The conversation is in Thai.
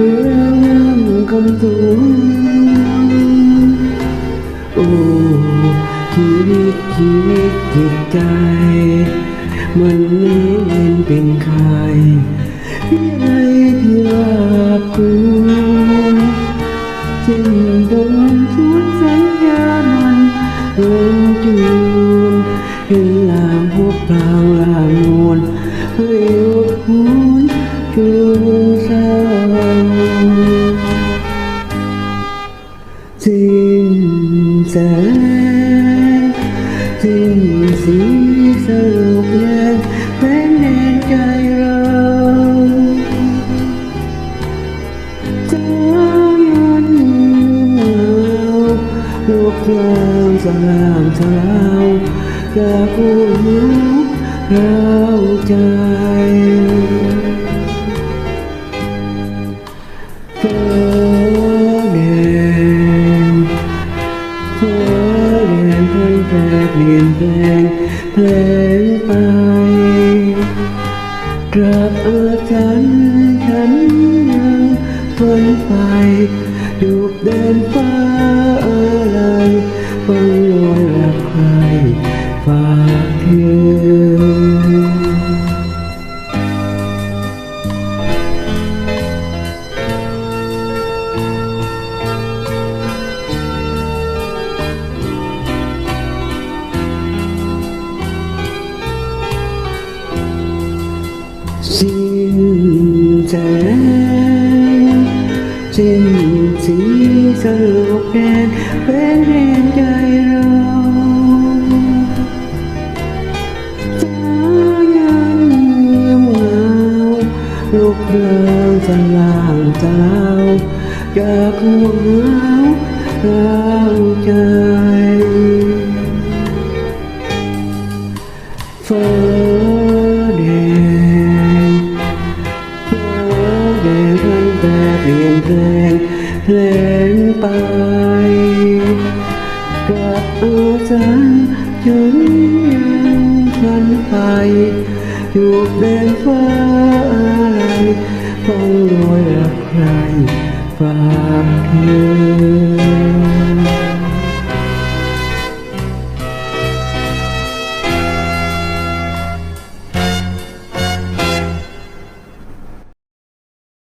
Yang kentung Oh Kirit-kirit จิตใจ มันไม่เห็นเป็นใครที่ไรที่รักคุณเช่นโดนชวนสัญญามันเดินจูนเห็นลางพบพลาลางนวลให้อบอุ่นจูน สิ้นแสงสิ้นสีสลบแรงแม้ในใจเราจะยันเหงาลูกกลางสลามสลาวจะกู้รู้เราใจ เปลี่ยนแปลงเพลงไปตราบอาจารย์ฉันยังฝันไปดูเดินฟ้าอะไรฟัง สิ้นแสงสิ้นสีสลบแดนเป็นแรงใจเราจะยังเงียบเงาลูกเรืองสลางสลาวจากหัวเหาเราใจ เปลี่ยนแปลงแปลงไปกับอาจันจนยังพันไปอยู่แดนฟ้าอะไรต้องรอยรักใครฝากเธอ